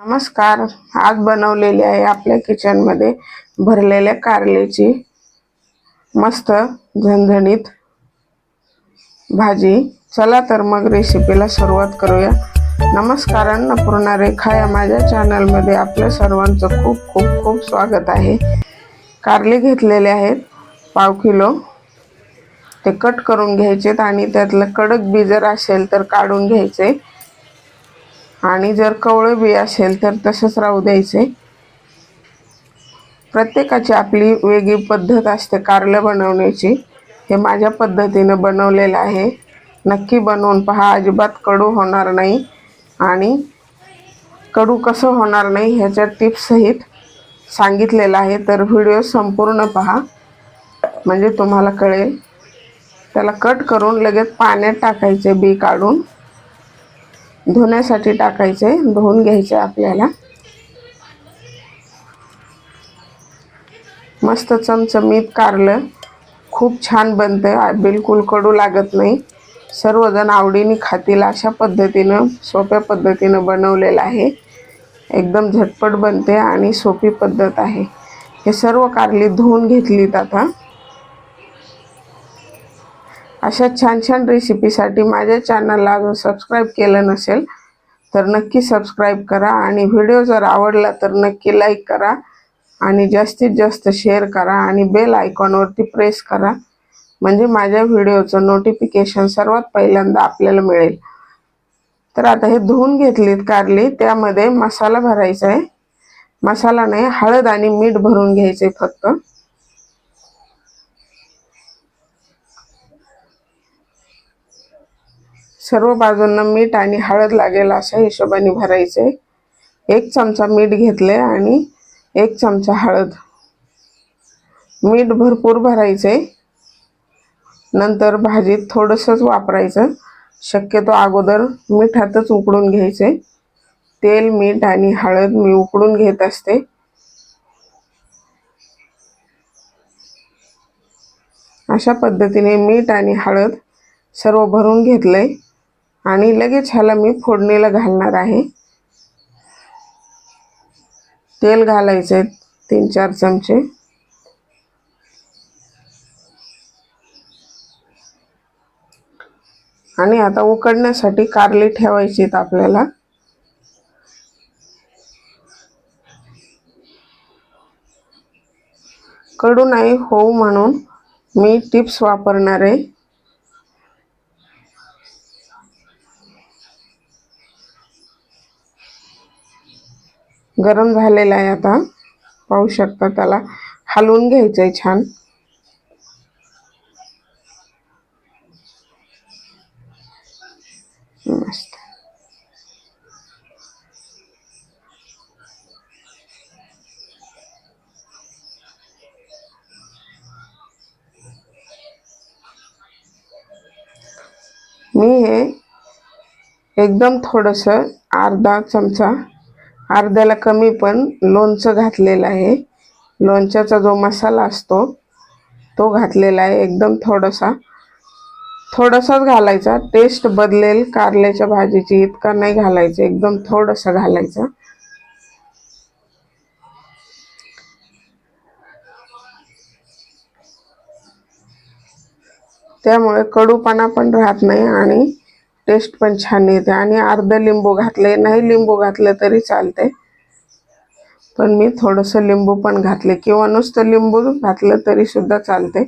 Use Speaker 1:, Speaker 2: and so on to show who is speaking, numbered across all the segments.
Speaker 1: नमस्कार. आज बनवलेली आहे आपल्या किचनमध्ये भरलेल्या कारलेची मस्त झणझणीत भाजी. चला तर मग रेसिपीला सुरुवात करूया. नमस्कार अन्नपूर्णा रेखा या माझ्या चॅनलमध्ये आपल्या सर्वांचं खूप खूप खूप स्वागत आहे. कारले घेतलेले आहेत पाव किलो. ते कट करून घ्यायचेत आणि त्यातलं कडक बी जर असेल तर काढून घ्यायचे. आणि जर कवळं बी असेल तर तसंच राहू द्यायचे. प्रत्येकाची आपली वेगळी पद्धत असते कारलं बनवण्याची. हे माझ्या पद्धतीनं बनवलेलं आहे. नक्की बनवून पहा अजिबात कडू होणार नाही. आणि कडू कसं होणार नाही ह्याच्या टिप्ससहित सांगितलेलं आहे. तर व्हिडिओ संपूर्ण पहा. म्हणजे तुम्हाला कळेल. त्याला कट करून लगेच पाण्यात टाकायचे बी काढून. धुण्यासाठी टाकायचे धुवून घ्यायचे आपल्याला. मस्त चमचमीत कारलं. खूप छान बनतं बिलकुल कडू लागत नाही. सर्वजण आवडीने खातील अशा पद्धतीनं सोप्या पद्धतीनं बनवलेलं आहे. एकदम झटपट बनते आणि सोपी पद्धत आहे. हे सर्व कारली धुवून घेतलीत आता. अशा छान छान रेसिपीसाठी माझ्या चॅनलला जर सबस्क्राईब केलं नसेल तर नक्की सबस्क्राईब करा. आणि व्हिडिओ जर आवडला तर नक्की लाईक करा. आणि जास्तीत जास्त शेअर करा. आणि बेल आयकॉनवरती प्रेस करा. म्हणजे माझ्या व्हिडिओचं नोटिफिकेशन सर्वात पहिल्यांदा आपल्याला मिळेल. तर आता हे धुवून घेतलीत कारली. त्यामध्ये मसाला भरायचा आहे. मसाला नाही हळद आणि मीठ भरून घ्यायचे फक्त. सर्व बाजूंना मीठ आणि हळद लागेल अशा हिशोबाने भरायचे. एक चमचा मीठ घेतले आणि एक चमचा हळद. मीठ भरपूर भरायचे. नंतर भाजीत थोडंसंच वापरायचं. शक्यतो अगोदर मिठातच उकडून घ्यायचे. तेल मीठ आणि हळद मी उकडून घेत असते. अशा पद्धतीने मीठ आणि हळद सर्व भरून घेतलंय आणि लगेच ह्याला मी फोडणीला घालणार आहे. तेल घालायचे तीन चार चमचे. आणि आता उकडण्यासाठी कारली ठेवायची आपल्याला. कडू नाही होऊ म्हणून मी टिप्स वापरणार आहे. गरम झालेला आहे आता. पाहू शकता त्याला हलवून घ्यायचं आहे छान. मस्त. मी हे एकदम थोडंसं अर्धा चमचा अर्ध्याला कमी पण लोणचं घातलेलं आहे. लोणच्याचा जो मसाला असतो तो घातलेला आहे एकदम थोडासा. थोडासाच घालायचा. टेस्ट बदलेल कारल्याच्या भाजीची इतका नाही घालायचं. एकदम थोडंसं घालायचं. त्यामुळे कडूपणा पण राहत नाही आणि टेस्ट पण छान येते. आणि अर्धं लिंबू घातले नाही लिंबू घातलं तरी चालते पण मी थोडंसं लिंबू पण घातले. किंवा नुसतं लिंबू घातलं तरी सुद्धा चालते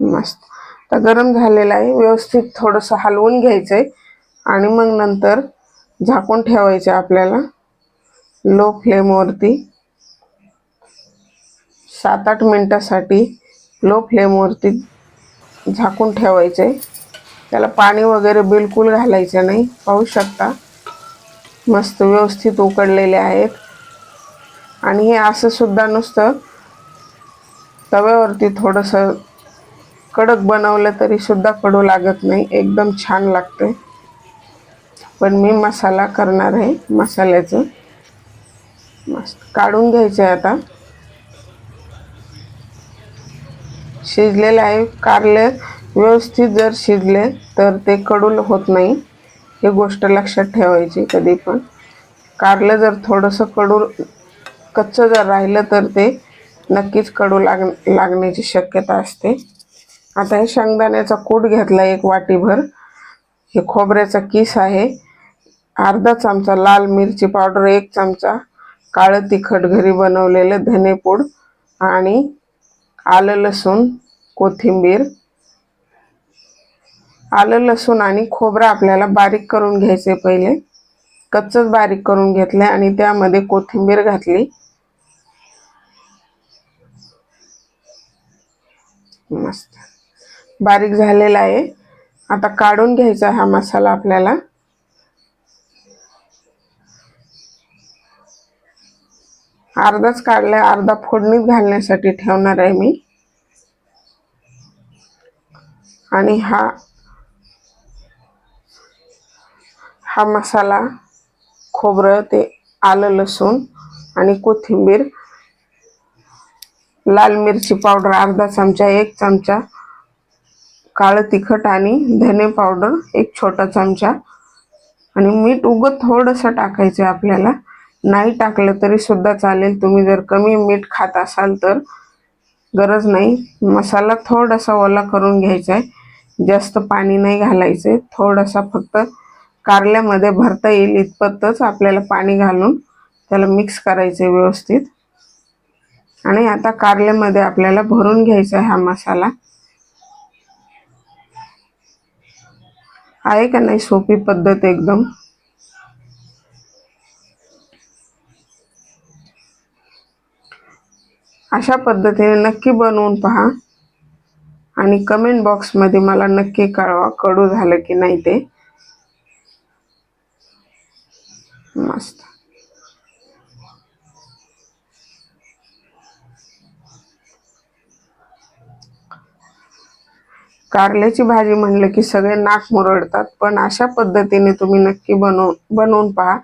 Speaker 1: मस्त. तर गरम झालेलं आहे. व्यवस्थित थोडंसं हलवून घ्यायचं आहे आणि मग नंतर झाकून ठेवायचं आपल्याला. लो फ्लेमवरती. सात आठ मिनटासाठी लो फ्लेमवरती झाकून ठेवायचे. त्याला पाणी वगैरे बिलकुल घालायचं नाही. पाहू शकता मस्त व्यवस्थित उकडलेले आहेत. आणि हे असंसुद्धा नुसतं तव्यावरती थोडंसं कडक बनवलं तरीसुद्धा कडू लागत नाही. एकदम छान लागते. पण मी मसाला करणार आहे मसाल्याचं. मस्त काढून घ्यायचं आहे आता. शिजलेलं आहे. कारले व्यवस्थित जर शिजले तर ते कडूल होत नाही. ही गोष्ट लक्षात ठेवायची कधी पण. कारलं जर थोडंसं कडू कच्चं जर राहिलं तर ते नक्कीच कडू लाग लागण्याची शक्यता असते. आता हे शेंगदाण्याचा कूट घेतला एक वाटीभर. हे खोबऱ्याचा किस आहे. अर्धा चमचा लाल मिरची पावडर एक चमचा काळं तिखट घरी बनवलेलं धनेपूड आणि आलं लसूण कोथिंबीर. आलं लसूण आणि खोबरं आपल्याला बारीक करून घ्यायचे पहिले. कच्चच बारीक करून घेतलं आणि त्यामध्ये कोथिंबीर घातली. मस्त. बारीक झालेला आहे. आता काढून घ्यायचा हा मसाला आपल्याला. अर्धाच काढलाय अर्धा फोडणीत घालण्यासाठी ठेवणार आहे मी. आणि हा हा मसाला खोबरं ते आलं लसूण आणि कोथिंबीर लाल मिरची पावडर अर्धा चमचा एक चमचा काळं तिखट आणि धने पावडर एक छोटा चमचा. आणि मीठ उगत थोडंसं टाकायचं आपल्याला. नाही टाकलं तरी सुद्धा चालेल. तुम्ही जर कमी मीठ खात असाल तर गरज नाही. मसाला थोडासा ओला करून घ्यायचा आहे. जास्त पाणी नाही घालायचे. थोडासा फक्त कारल्यामध्ये भरता येईल इतपतच आपल्याला पाणी घालून त्याला मिक्स करायचं आहे व्यवस्थित. आणि आता कारल्यामध्ये आपल्याला भरून घ्यायचा आहे हा मसाला. आहे का नाही सोपी पद्धत एकदम? अशा पद्धतीने नक्की बनवून पहा. आणि कमेंट बॉक्समध्ये मला नक्की कळवा कडू झालं की नाही ते. मस्त. कारल्याची भाजी म्हणलं की सगळे नाक मुरडतात पण अशा पद्धतीने तुम्ही नक्की बनवून बनवून पहा.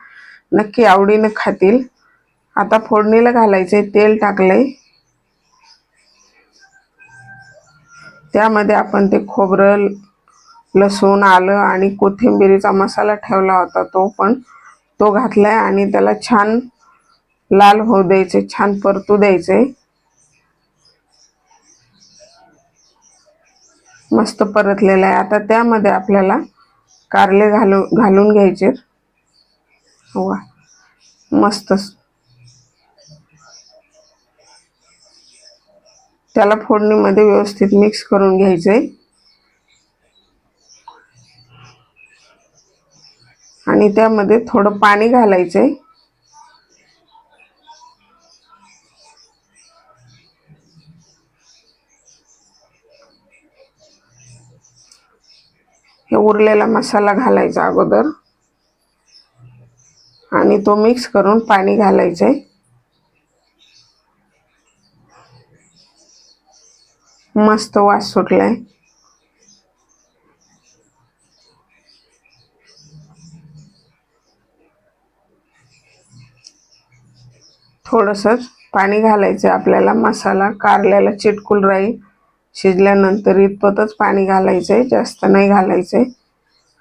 Speaker 1: नक्की आवडीनं खातील. आता फोडणीला घालायचे तेल टाकलंय. त्यामध्ये आपण ते खोबरं लसूण आलं आणि कोथिंबिरीचा मसाला ठेवला होता तो पण तो घातलाय आणि त्याला छान लाल होऊ द्यायचे छान परतू द्यायचे. मस्त परतलेला आहे. आता त्यामध्ये आपल्याला कारले घालू घालून घ्यायचे वा मस्त. त्याला फोडणीमध्ये व्यवस्थित मिक्स करून घ्यायचं आहे आणि त्यामध्ये थोडं पाणी घालायचं आहे हे उरलेला मसाला घालायचा अगोदर. आणि तो मिक्स करून पाणी घालायचं आहे मस्त वास सुटलाय. थोडंसंच पाणी घालायचं आपल्याला. मसाला कारल्याला चिटकून राहील. शिजल्यानंतर इतपतच पाणी घालायचं आहे जास्त नाही घालायचं आहे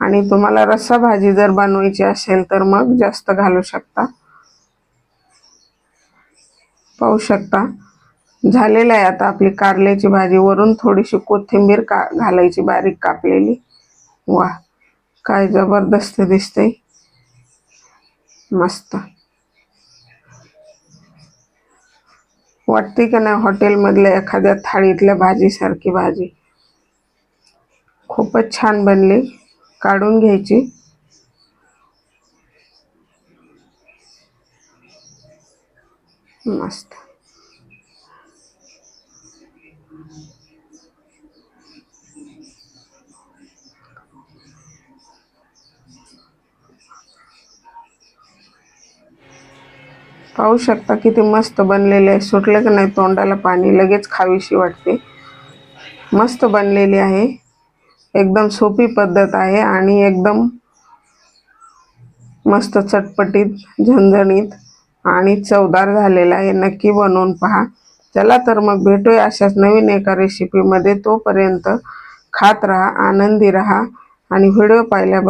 Speaker 1: आणि तुम्हाला रस्सा भाजी जर बनवायची असेल तर मग जास्त घालू शकता. पाहू शकता. झालेलं आहे आता आपली कारल्याची भाजी. वरून थोडीशी कोथिंबीर का घालायची बारीक कापलेली. वा काय जबरदस्त दिसते मस्त. वाटते का नाही हॉटेलमधल्या एखाद्या थाळीतल्या भाजीसारखी भाजी? खूपच छान बनली. काढून घ्यायची. मस्त. पाहू शकता किती मस्त बनलेले आहे. सुटलं की नाही तोंडाला पाणी लगेच खावीशी वाटते. मस्त बनलेली आहे. एकदम सोपी पद्धत आहे आणि एकदम मस्त चटपटीत झणझणीत आणि चवदार झालेला आहे. नक्की बनवून पहा. चला तर मग भेटूया अशाच नवीन एका रेसिपीमध्ये तोपर्यंत खात राहा आनंदी राहा आणि व्हिडिओ पाहिल्या